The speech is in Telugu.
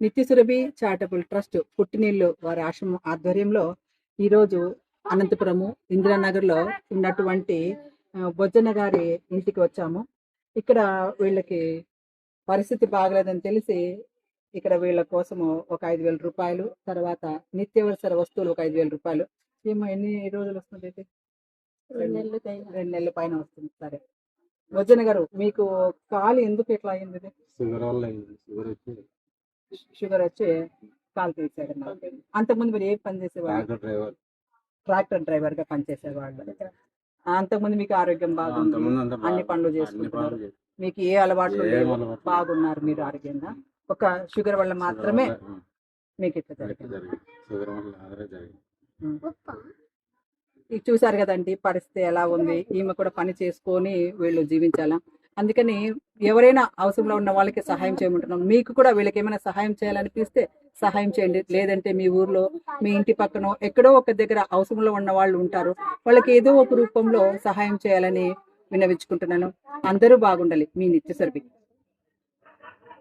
నిత్యసురభి చారిటబుల్ ట్రస్ట్ పుట్టినీళ్ళు వారి ఆశ్రమం ఆధ్వర్యంలో ఈరోజు అనంతపురము ఇందిరానగర్లో ఉన్నటువంటి బొజ్జన్న గారి ఇంటికి వచ్చాము. ఇక్కడ వీళ్ళకి పరిస్థితి బాగలేదని తెలిసి ఇక్కడ వీళ్ళ కోసము ఒక ఐదు వేల రూపాయలు తర్వాత నిత్యావసర వస్తువులు ఒక ఐదు వేల రూపాయలు. ఏమో ఎన్ని రోజులు వస్తుంది ఇది? రెండు రెండు నెలల పైన వస్తుంది. సరే. బొజ్జన్న గారు మీకు కాలు ఎందుకు ఎట్లా అయింది? షుగర్ వచ్చి కాలు తీసాడు అంతకుముందు మీరు ఏ పని చేసేవాళ్ళు? Tractor driver. ట్రాక్టర్ డ్రైవర్గా పనిచేసేవాళ్ళు అంతకుముందు మీకు ఆరోగ్యం బాగుంది? అంతకుముందు అంతా అన్ని పనులు చేసుకుంటున్నారు. మీకు ఏ అలవాట్లు లేవు? బాగున్నారు మీరు ఆరోగ్యంగా? ఒక షుగర్ వల్ల మాత్రమే మీకు ఇట్లా జరిగింది. చూసారు కదండి పరిస్థితి ఎలా ఉంది? ఈమె కూడా పని చేసుకొని వీళ్ళు జీవించాలా? అందుకని ఎవరైనా అవసరంలో ఉన్న వాళ్ళకి సహాయం చేయమంటున్నాం. మీకు కూడా వీళ్ళకి ఏమైనా సహాయం చేయాలనిపిస్తే సహాయం చేయండి. లేదంటే మీ ఊర్లో మీ ఇంటి పక్కన ఎక్కడో ఒక దగ్గర అవసరంలో ఉన్న వాళ్ళు ఉంటారు. వాళ్ళకి ఏదో ఒక రూపంలో సహాయం చేయాలని విన్నవించుకుంటున్నాను. అందరూ బాగుండాలి. మీ నిత్య సర్వీ